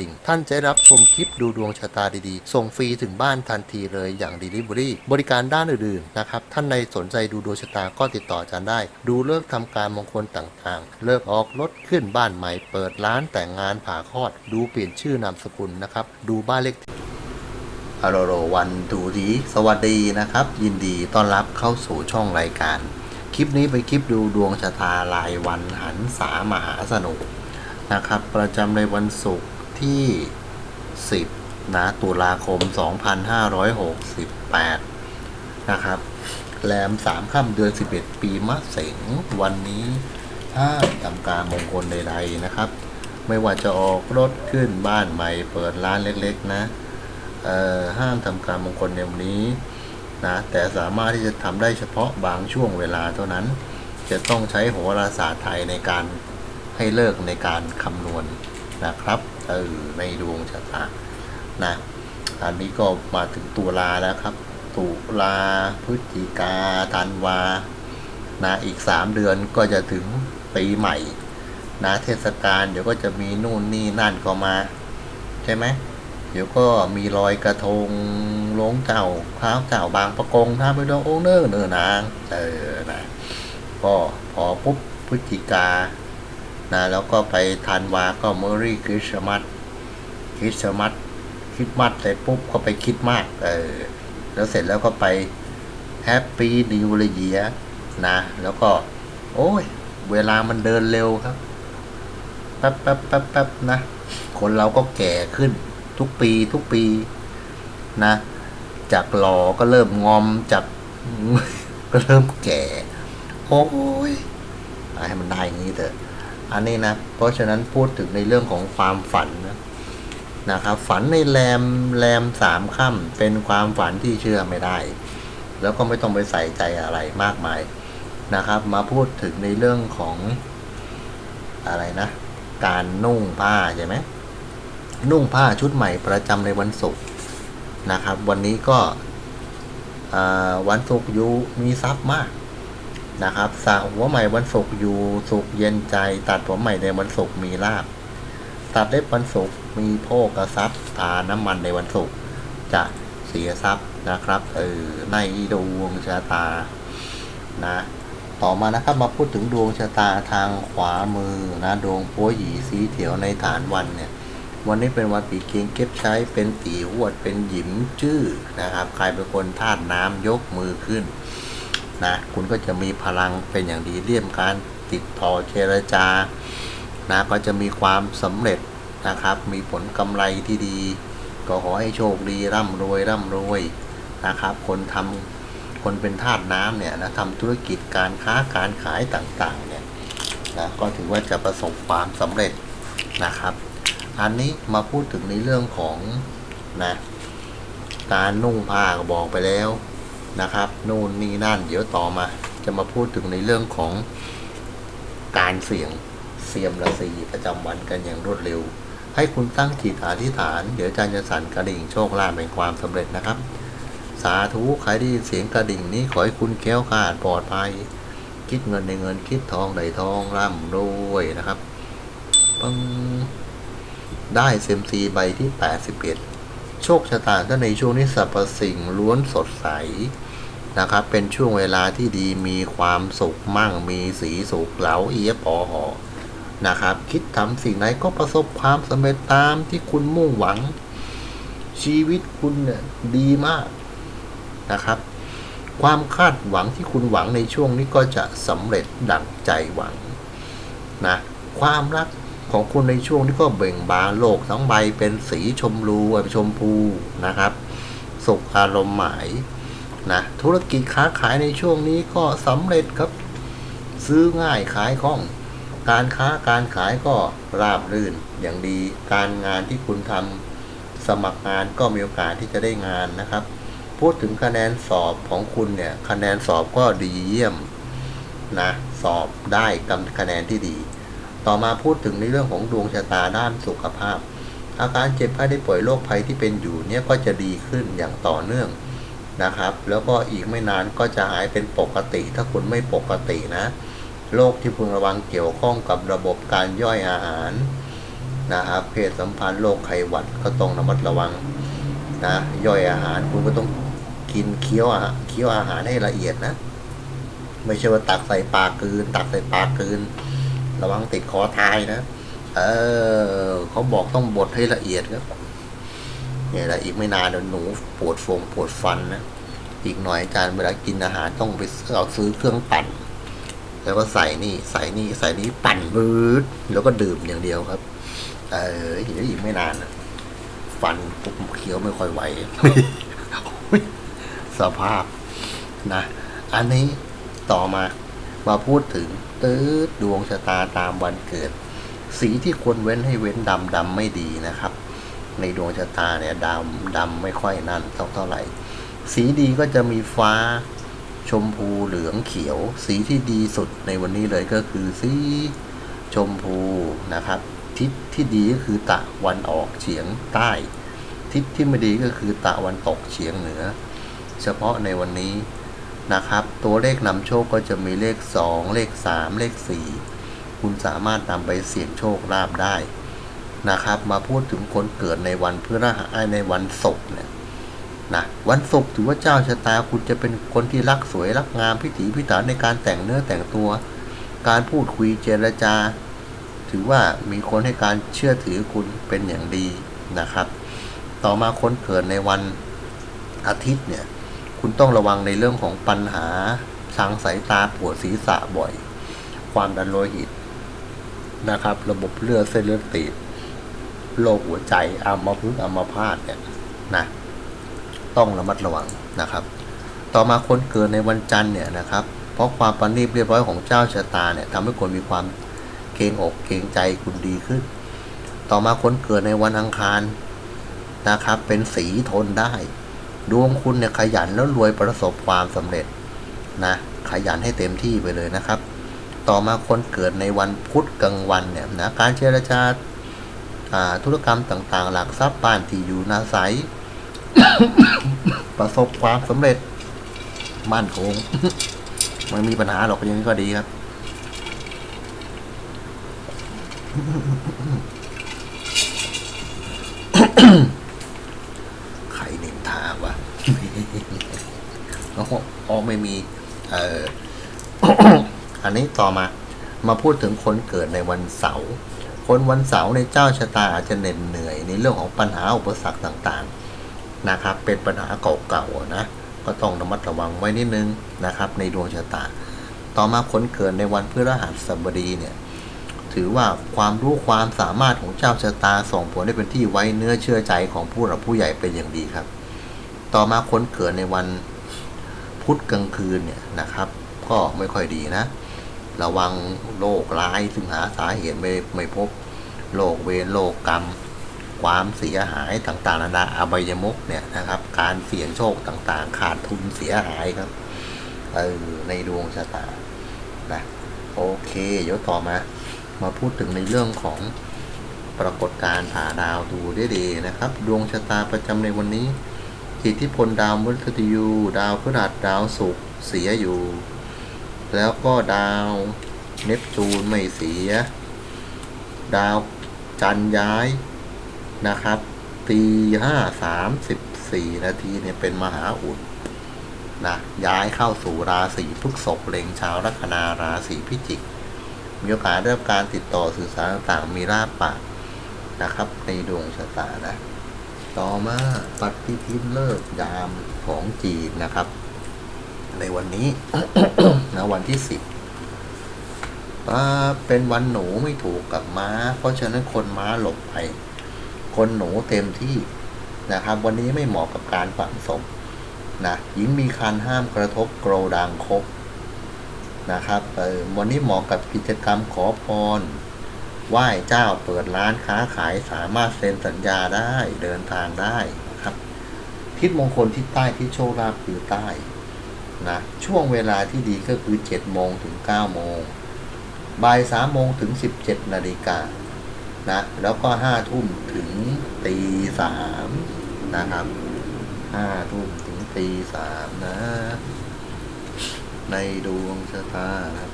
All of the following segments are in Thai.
ดิ่ง ท่านจะได้รับชมคลิปดูดวงชะตาดีๆ ส่งฟรีถึงบ้านทันทีเลยอย่าง Delivery บริการด้านอื่นๆนะครับ ท่านในสนใจดูดวงชะตาก็ติดต่ออาจารย์ได้ ดูเลิกษ์ทำการมงคลต่างๆ เลิกออกรถขึ้นบ้านใหม่ เปิดร้านแต่งงานผ่าคลอด ดูเปลี่ยนชื่อนามสกุลนะครับ ดูบ้านเลขที่ฮัลโหลวันดูดีสวัสดีนะครับ ยินดีต้อนรับเข้าสู่ช่องรายการ คลิปนี้เป็นคลิปดูดวงชะตารายวันหันษามหาสนุกนะครับ ประจำในวันศุกร์ ที่ 10 นะตุลาคม 2568 นะครับ แรม 3 ค่ำเดือน 11 ปีมะเสงวันนี้ห้ามทำการมงคลใดๆนะครับ ไม่ว่าจะออกรถขึ้นบ้านใหม่เปิดร้านเล็กๆนะห้ามทำการมงคลในวันนี้นะแต่สามารถที่จะทำได้เฉพาะบางช่วงเวลาเท่านั้น จะต้องใช้โหราศาสตร์ไทยในการให้เลิกในการคำนวณนะครับ เออในดวงชะตานะ อันนี้ก็มาถึงตุลาแล้วครับ ตุลาพฤศจิกาธันวานะอีก3เดือนก็จะถึงปีใหม่นะเทศกาลเดี๋ยวก็จะมีนู่นนี่นั่นก็มา ใช่ไหมเดี๋ยวก็มีรอยกระทงลงเจ้าเท้าเจ้าบางประกงท่าไปดองโอเนอร์เนอนางเออนะก็พอปุ๊บพฤศจิกา นะแล้วก็ไปธันวาก็เมอรี่คริสต์มาสคริสต์มาสคริสต์มาสเสร็จปุ๊บก็ไปคริดมากเออแล้วเสร็จแล้วก็ไปแฮปปี้นิวเยียนะ แล้วก็ โอ้ย เวลามันเดินเร็วครับแป๊บแป๊บแป๊บแป๊บนะ คนเราก็แก่ขึ้น ทุกปีทุกปีนะ จากหล่อก็เริ่มงอมจากก็เริ่มแก่ โอ้ย ให้มันได้อย่างนี้เถอะ อันนี้นะ เพราะฉะนั้นพูดถึงในเรื่องของความฝันนะนะครับฝันในแรมแรมสามค่ำเป็นความฝันที่เชื่อไม่ได้ แล้วก็ไม่ต้องไปใส่ใจอะไรมากมายนะครับ มาพูดถึงในเรื่องของอะไรนะ การนุ่งผ้าใช่ไหมนุ่งผ้าชุดใหม่ประจำในวันศุกร์นะครับ วันนี้ก็วันศุกร์อยู่มีทรัพย์มาก นะครับสระหัวใหม่วันศุกร์อยู่สุขเย็นใจ ตัดผมใหม่ในวันศุกร์มีลาบตัดเล็บวันศุกร์มีโภกทรัพย์ทาน้ำมันในวันศุกร์จะเสียทรัพย์นะครับเออในดวงชะตานะต่อมานะครับมาพูดถึงดวงชะตาทางขวามือนะดวงโป้หยีสีเถียวในฐานวันเนี่ยวันนี้เป็นวันปีเกียงเก็บใช้เป็นตีหวดเป็นหยิมจื้อนะครับ ใครเป็นคนธาตุน้ำยกมือขึ้น นะคุณก็จะมีพลังเป็นอย่างดีเลี่ยมการติดต่อเจรจานะก็จะมีความสำเร็จนะครับ มีผลกำไรที่ดี ก็ขอให้โชคดีร่ำรวยร่ำรวยนะครับ คนทำคนเป็นธาตุน้ำเนี่ยนะทำธุรกิจการค้าการขายต่างๆเนี่ยนะก็ถือว่าจะประสบความสำเร็จนะครับ อันนี้มาพูดถึงในเรื่องของนะการนุ่งผ้าก็บอกไปแล้ว นะครับนู่นนี่นั่น เดี๋ยวต่อมา จะมาพูดถึงในเรื่องของการเสี่ยงเสียมราศีประจำวันกันอย่างรวดเร็ว ให้คุณตั้งจิตอธิษฐาน เดี๋ยวอาจารย์จะสั่นกระดิ่งโชคลาภเป็นความสำเร็จนะครับ สาธุใครได้ยินเสียงกระดิ่งนี้ขอให้คุณแค้วคลาดปลอดภัย คิดเงินในเงินคิดทองได้ทองร่ำรวยนะครับปังได้เซมซีใบที่ 81 โชคชะตาก็ในช่วงนี้สรรพสิ่งล้วนสดใส นะครับ เป็นช่วงเวลาที่ดีมีความสุขมั่งมีสีสุขเหลาเอียปอหอนะครับ คิดทำสิ่งไหนก็ประสบความสำเร็จตามที่คุณมุ่งหวัง ชีวิตคุณเนี่ยดีมากนะครับ ความคาดหวังที่คุณหวังในช่วงนี้ก็จะสำเร็จดังใจหวังนะความรักของคุณในช่วงนี้ก็เบ่งบานโลกทั้งใบเป็นสีชมพูชมพูนะครับ สุขอารมณ์หมาย นะธุรกิจค้าขายในช่วงนี้ก็สำเร็จครับ ซื้อง่ายขายคล่อง การค้าการขายก็ราบรื่นอย่างดี การงานที่คุณทำสมัครงานก็มีโอกาสที่จะได้งานนะครับ พูดถึงคะแนนสอบของคุณเนี่ย คะแนนสอบก็ดีเยี่ยมนะสอบได้กำคะแนนที่ดี ต่อมาพูดถึงในเรื่องของดวงชะตาด้านสุขภาพ อาการเจ็บไข้ได้ป่วยโรคภัยที่เป็นอยู่เนี่ยก็จะดีขึ้นอย่างต่อเนื่อง นะครับ แล้วก็อีกไม่นานก็จะหายเป็นปกติ ถ้าคุณไม่ปกตินะโรคที่พึงระวังเกี่ยวข้องกับระบบการย่อยอาหารนะครับเพศสัมพันธ์โรคไขหวัดก็ต้องระมัดระวังนะย่อยอาหารคุณก็ต้องกินเคี้ยวอาหารเคี้ยวอาหารให้ละเอียดนะ ไม่ใช่ว่าตักใส่ปากกืน ตักใส่ปากกืน ระวังติดคอตายนะ เออเขาบอกต้องบดให้ละเอียดครับ เนี่ยแหละอีกไม่นานเดี๋ยวหนูปวดฟงปวดฟันนะอีกหน่อยอาจารย์เวลากินอาหารต้องไปเอาซื้อเครื่องปั่น แล้วก็ใส่นี่ใส่นี่ใส่นี้ปั่นบืดแล้วก็ดื่มอย่างเดียวครับ เออเดี๋ยวอีกไม่นานฟันผมเคี้ยวไม่ค่อยไหวสภาพนะ อันนี้ต่อมามาพูดถึงตืดดวงชะตาตามวันเกิด สีที่ควรเว้นให้เว้นดำดำไม่ดีนะครับ ในดวงชะตาเนี่ยดำดำไม่ค่อยนั่นเท่าเท่าไหร่ สีดีก็จะมีฟ้าชมพูเหลืองเขียว สีที่ดีสุดในวันนี้เลยก็คือสีชมพูนะครับ ทิศที่ดีก็คือตะวันออกเฉียงใต้ ทิศที่ไม่ดีก็คือตะวันตกเฉียงเหนือ เฉพาะในวันนี้นะครับ ตัวเลขนำโชคก็จะมีเลข 2 เลข 3 เลข 4 คุณสามารถนำไปเสี่ยงโชคลาภได้ นะครับ มาพูดถึงคนเกิดในวันพฤหัสในวันศุกร์เนี่ยนะวันศุกร์ถือว่าเจ้าชะตาคุณจะเป็นคนที่รักสวยรักงามพิถีพิถันในการแต่งเนื้อแต่งตัว การพูดคุยเจรจา ถือว่ามีคนให้การเชื่อถือคุณเป็นอย่างดีนะครับ ต่อมาคนเกิดในวันอาทิตย์เนี่ยคุณต้องระวังในเรื่องของปัญหาทางสายตาปวดศีรษะบ่อย ความดันโลหิตนะครับ ระบบเลือดเส้นเลือดตีบ โรคหัวใจอัมพฤกษ์อัมพาตเนี่ยนะต้องระมัดระวังนะครับ ต่อมาคนเกิดในวันจันทร์เนี่ยนะครับ เพราะความประณีตเรียบร้อยของเจ้าชะตาเนี่ยทำให้คนมีความเกรงอกเกรงใจคุณดีขึ้น ต่อมาคนเกิดในวันอังคารนะครับ เป็นสีทนได้ ดวงคุณเนี่ยขยันแล้วรวยประสบความสำเร็จนะขยันให้เต็มที่ไปเลยนะครับ ต่อมาคนเกิดในวันพุธกลางวันเนี่ยนะการเจรจาอ่าธุรกรรมต่างๆ หลักทรัพย์บ้านที่อยู่นาศัย ประสบความสำเร็จ มั่นคงไม่มีปัญหาหรอกอย่างนี้ก็ดีครับ ใครนินทาวะอ๋ออ๋อไม่มี เอออันนี้ต่อมา มาพูดถึงคนเกิดในวันเสาร์ คนวันเสาร์ในเจ้าชะตาอาจจะเหน็ดเหนื่อยในเรื่องของปัญหาอุปสรรคต่างๆนะครับ เป็นปัญหาเก่าๆนะก็ต้องระมัดระวังไว้นิดนึงนะครับ ในดวงชะตา ต่อมาคนเกิดในวันพฤหัสบดีเนี่ยถือว่าความรู้ความสามารถของเจ้าชะตาส่งผลให้เป็นที่ไว้เนื้อเชื่อใจของผู้หลักผู้ใหญ่เป็นอย่างดีครับ ต่อมาคนเกิดในวันพุธกลางคืนเนี่ยนะครับ ก็ไม่ค่อยดีนะ ระวังโรคร้ายซึ่งหาสาเหตุไม่ไม่พบโรคเวรโรคกรรม ความเสียหายต่างๆนานาอบายมุกเนี่ยนะครับ การเสี่ยงโชคต่างๆ ขาดทุนเสียหายครับเออในดวงชะตานะโอเค เดี๋ยวต่อมา มาพูดถึงในเรื่องของปรากฏการณ์ผ่าดาวดูได้ดีนะครับ ดวงชะตาประจำในวันนี้อิทธิพลดาวมฤตยู ดาวพฤหัสดาวศุกร์เสียอยู่ แล้วก็ดาวเนปจูนไม่เสีย ดาวจันย้ายนะครับตีห้าสามสิบสี่นาทีเนี่ยเป็นมหาอุดนะย้ายเข้าสู่ราศีพฤษภเล็งชาวลัคนาราศีพิจิก มีโอกาสเริ่มการติดต่อสื่อสารต่างๆมีราบปากนะครับ ในดวงชะตานะ ต่อมาปฏิทินเลิกยามของจีนนะครับ ในวันนี้นะวันที่สิบเป็นวันหนูไม่ถูกกับม้า เพราะฉะนั้นคนม้าหลบไป คนหนูเต็มที่นะครับ วันนี้ไม่เหมาะกับการฝังศพนะหญิงมีคันห้ามกระทบโกรดังคบนะครับเออวันนี้เหมาะกับกิจกรรมขอพรไหว้เจ้าเปิดร้านค้าขายสามารถเซ็นสัญญาได้เดินทางได้นะครับ ทิศมงคลทิศใต้ที่โชคลาภคือใต้ นะช่วงเวลาที่ดีก็คือ 7 โมงถึง 9 โมง บ่าย 3 โมงถึง 17 นาฬิกานะแล้วก็ 5 ทุ่มถึงตีสามนะครับ 5 ทุ่มถึงตีสามนะ ในดวงชะตาครับ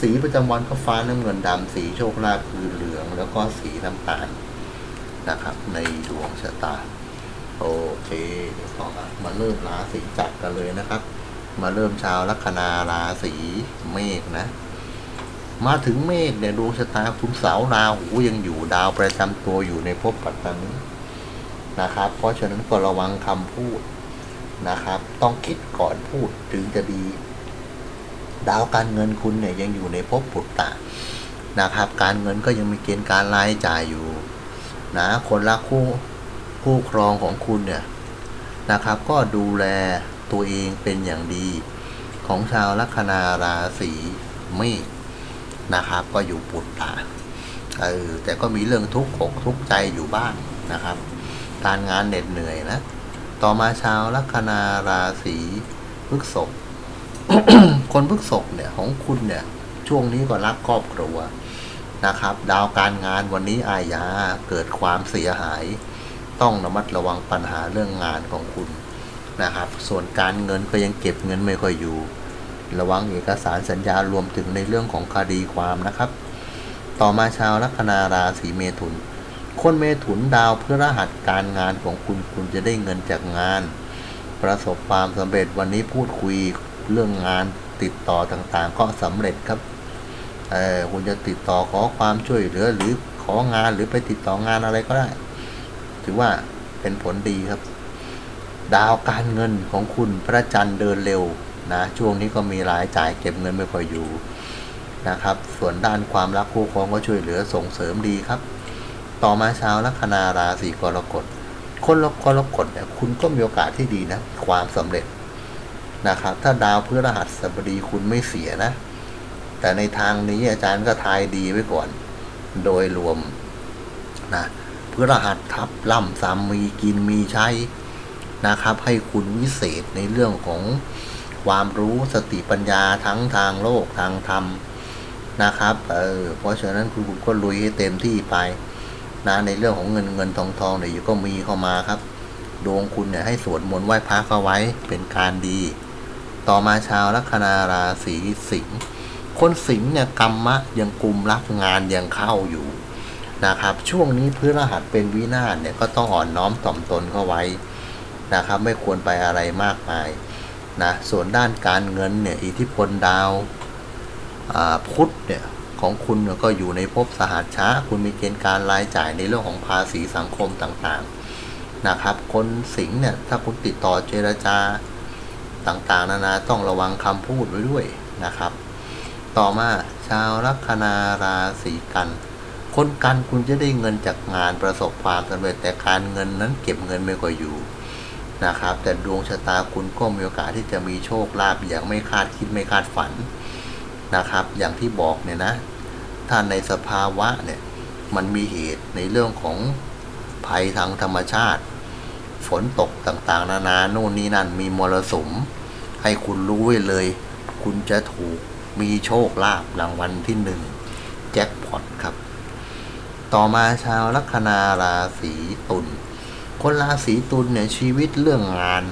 สีประจำวันก็ฟ้าน้ำเงินดำสีโชคลาภคือเหลือง แล้วก็สีน้ำตาลนะครับ ในดวงชะตาโอเคเดี๋ยวต่อมามาเริ่มราศีจักรกันเลยนะครับ มาเริ่มชาวลัคนาราศีเมษนะ มาถึงเมษเนี่ยดวงชะตาคุณเสาราหูยังอยู่ดาวประจำตัวอยู่ในภพปัตตานีนะครับ เพราะฉะนั้นก็ระวังคำพูดนะครับ ต้องคิดก่อนพูดถึงจะดี ดาวการเงินคุณเนี่ยยังอยู่ในภพปุตตะนะครับ การเงินก็ยังมีเกณฑ์การรายจ่ายอยู่นะคนรักคู่คู่ครองของคุณเนี่ยนะครับ ก็ดูแล ตัวเองเป็นอย่างดี ของชาวลัคนาราศีเมษนะครับ ก็อยู่ปุตตะเออแต่ก็มีเรื่องทุกข์อกทุกข์ใจอยู่บ้างนะครับ การงานเหน็ดเหนื่อยนะ ต่อมาชาวลัคนาราศีพฤษภคนพฤษภเนี่ยของคุณเนี่ย ช่วงนี้ก็รักครอบครัวนะครับ ดาวการงานวันนี้อาญาเกิดความเสียหาย ต้องระมัดระวังปัญหาเรื่องงานของคุณ นะครับ ส่วนการเงินก็ยังเก็บเงินไม่ค่อยอยู่ ระวังเอกสารสัญญารวมถึงในเรื่องของคดีความนะครับ ต่อมาชาวลัคนาราศีเมถุน คนเมถุนดาวพฤหัสการงานของคุณคุณจะได้เงินจากงาน ประสบความสำเร็จวันนี้พูดคุยเรื่องงานติดต่อต่างๆ ก็สำเร็จครับเออคุณจะติดต่อขอความช่วยเหลือหรือของานหรือไปติดต่องานอะไรก็ได้ ถือว่าเป็นผลดีครับ ดาวการเงินของคุณพระจันทร์เดินเร็วนะช่วงนี้ก็มีรายจ่ายเก็บเงินไม่ค่อยอยู่นะครับ ส่วนด้านความรักคู่ครองก็ช่วยเหลือส่งเสริมดีครับ ต่อมาชาวลัคนาราศีกรกฎคนละกรกฎเนี่ยคุณก็มีโอกาสที่ดีนะ ความสำเร็จนะครับ ถ้าดาวพฤหัสบดีคุณไม่เสียนะ แต่ในทางนี้อาจารย์ก็ทายดีไว้ก่อน โดยรวมนะพฤหัสทับล่ำซ้ำมีกินมีใช้ นะครับ ให้คุณวิเศษในเรื่องของความรู้สติปัญญาทั้งทางโลกทางธรรมนะครับ เออ เพราะฉะนั้นคุณก็ลุยให้เต็มที่ไปนะในเรื่องของเงินเงินทองทองเนี่ยก็มีเข้ามาครับ ดวงคุณเนี่ยให้สวดมนต์ไหว้พระเข้าไว้เป็นการดี ต่อมาชาวลัคนาราศีสิงห์คนสิงห์เนี่ยกรรมะยังกลุ่มรับงานยังเข้าอยู่นะครับ ช่วงนี้พฤหัสเป็นวินาศเนี่ยก็ต้องอ่อนน้อมถ่อมตนเข้าไว้ นะครับไม่ควรไปอะไรมากมายนะส่วนด้านการเงินเนี่ยอิทธิพลดาวาพุธเนี่ยของคุณเนี่ยก็อยู่ในภพสหัสช้า คุณมีเกณฑ์การรายจ่ายในเรื่องของภาษีสังคมต่างๆนะครับคนสิงห์เนี่ยถ้าคุณติดต่อเจรจาต่างๆนานาต้องระวังคำพูดไว้ด้วยนะครับ ต่อมาชาวลัคนาราศีกัน คนกันคุณจะได้เงินจากงานประสบความสำเร็จแต่การเงินนั้นเก็บเงินไม่ค่อยอยู่ นะครับ แต่ดวงชะตาคุณก็มีโอกาสที่จะมีโชคลาภอย่างไม่คาดคิดไม่คาดฝันนะครับ อย่างที่บอกเนี่ยนะถ้าในสภาวะเนี่ยมันมีเหตุในเรื่องของภัยทางธรรมชาติ ฝนตกต่างๆ นานาโน่นนี่นั่นมีมรสุม ให้คุณรู้ไว้เลย คุณจะถูกมีโชคลาภรางวัลที่หนึ่งแจ็คพอตครับ ต่อมาชาวลัคนาราศีตุล คนราศีตุลเนี่ยชีวิตเรื่องงาน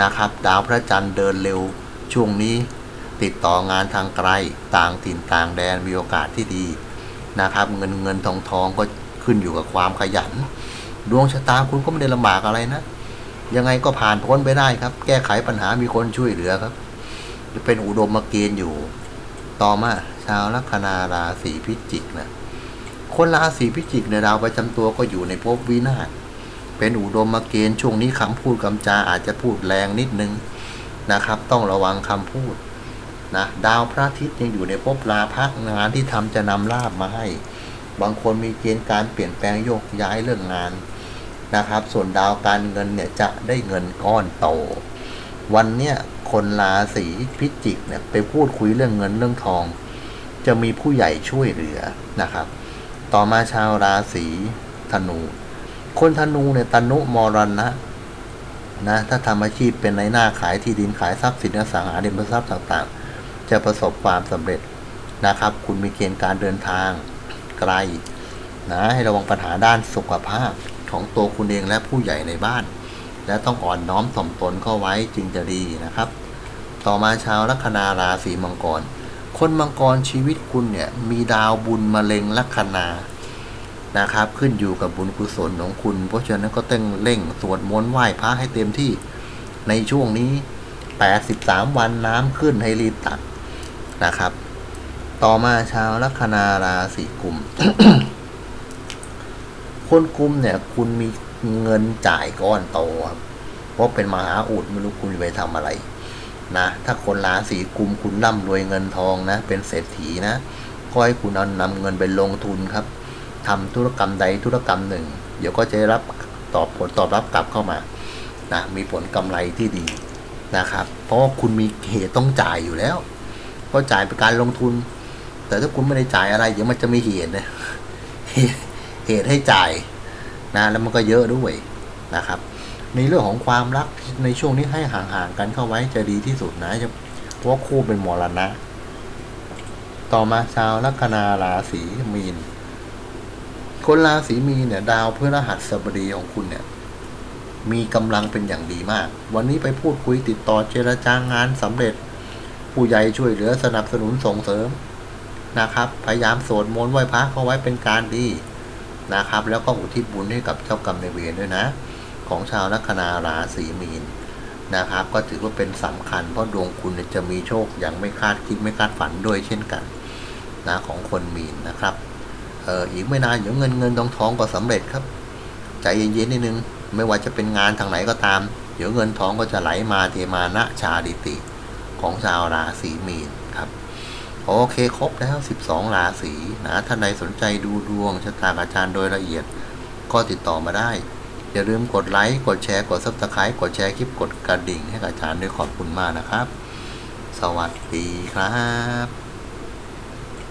นะครับ ดาวพระจันทร์เดินเร็วช่วงนี้ติดต่องานทางไกลต่างถิ่นต่างแดนมีโอกาสที่ดีนะครับ เงินเงินทองทองก็ขึ้นอยู่กับความขยัน ดวงชะตาคุณก็ไม่ได้ลำบากอะไรนะ ยังไงก็ผ่านพ้นไปได้ครับ แก้ไขปัญหามีคนช่วยเหลือครับจะเป็นอุดมมาเกณฑ์อยู่ ต่อมาชาวลัคนาราศีพิจิกนะคนราศีพิจิกในยดาวประจำตัวก็อยู่ในภพวินาศ เป็นอุดมเกณฑ์ช่วงนี้คำพูดคำจาอาจจะพูดแรงนิดนึงนะครับ ต้องระวังคำพูดนะดาวพระอาทิตย์ยังอยู่ในภพราพักงานที่ทำจะนำลาบมาให้ บางคนมีเกณฑ์การเปลี่ยนแปลงโยกย้ายเรื่องงานนะครับ ส่วนดาวการเงินเนี่ยจะได้เงินก้อนโต วันเนี้ยคนราศีพิจิกเนี่ยไปพูดคุยเรื่องเงินเรื่องทอง จะมีผู้ใหญ่ช่วยเหลือนะครับ ต่อมาชาวราศีธนู คนธนูเนี่ยตนุมรณะนะถ้าทำอาชีพเป็นในหน้าขายที่ดินขายทรัพย์สินอสังหาริมทรัพย์ต่างๆ จะประสบความสำเร็จนะครับ คุณมีเกณฑ์การเดินทางไกลนะให้ระวังปัญหาด้านสุขภาพของตัวคุณเองและผู้ใหญ่ในบ้าน และต้องอ่อนน้อมถ่อมตนเข้าไว้จึงจะดีนะครับ ต่อมาชาวลัคนาราศีมังกร คนมังกรชีวิตคุณเนี่ยมีดาวบุญมะเร็งลัคนา นะครับ ขึ้นอยู่กับบุญกุศลของคุณ เพราะฉะนั้นก็ต้องเร่งสวดมนต์ไหว้พระให้เต็มที่ในช่วงนี้ 83 วันน้ำขึ้นให้รีบตักนะครับ ต่อมาชาวลัคนาราศีกุมคนกุมเนี่ย คุณมีเงินจ่ายก้อนโตครับเพราะเป็นมหาอุดไม่รู้คุณจะไปทำอะไรนะถ้าคนราศีกุมคุณร่ำรวยเงินทองนะ เป็นเศรษฐีนะก็ให้คุณเอานำเงินไปลงทุนครับ ทำธุรกรรมใดธุรกรรมหนึ่ง เดี๋ยวก็จะได้รับตอบผลตอบรับกลับเข้ามานะมีผลกำไรที่ดีนะครับ เพราะว่าคุณมีเหตุต้องจ่ายอยู่แล้ว ก็จ่ายเป็นการลงทุน แต่ถ้าคุณไม่ได้จ่ายอะไรเดี๋ยวมันจะมีเหตุนะเหตุเหตุให้จ่ายนะแล้วมันก็เยอะด้วยนะครับ ในเรื่องของความรักในช่วงนี้ให้ห่างๆกันเข้าไว้จะดีที่สุดนะจะเพราะว่าคู่เป็นมรณะ ต่อมาชาวลัคนาราศีมีน คนราศีมีเนี่ย ดาวพฤหัสบดีของคุณเนี่ย มีกำลังเป็นอย่างดีมาก วันนี้ไปพูดคุยติดต่อเจรจางานสำเร็จ ผู้ใหญ่ช่วยเหลือสนับสนุนส่งเสริมนะครับ พยายามสวดมนต์ไหว้พระเข้าไว้เป็นการดีนะครับ แล้วก็อุทิศบุญให้กับเจ้ากรรมนายเวรด้วยนะ ของชาวลัคนาราศีมีนนะครับ ก็ถือว่าเป็นสำคัญเพราะดวงคุณจะมีโชคอย่างไม่คาดคิดไม่คาดฝันด้วยเช่นกันนะของคนมีนนะครับ เอออีกไม่นานเดี๋ยวเงินเงินทองทองก็สำเร็จครับ ใจเย็นๆนิดนึง ไม่ว่าจะเป็นงานทางไหนก็ตาม เดี๋ยวเงินทองก็จะไหลมาเทมานะชาดิติ ของชาวราศีมีนครับ โอเคครบแล้ว 12 ราศีนะท่านใดสนใจดูดวงชะตาอาจารย์โดยละเอียด ก็ติดต่อมาได้ อย่าลืมกดไลค์กดแชร์กดซับสไคร b ์กดแชร์คลิปกดกระดิ่งให้กับอาจารย์ด้วยขอบคุณมากนะครับ สวัสดีครับ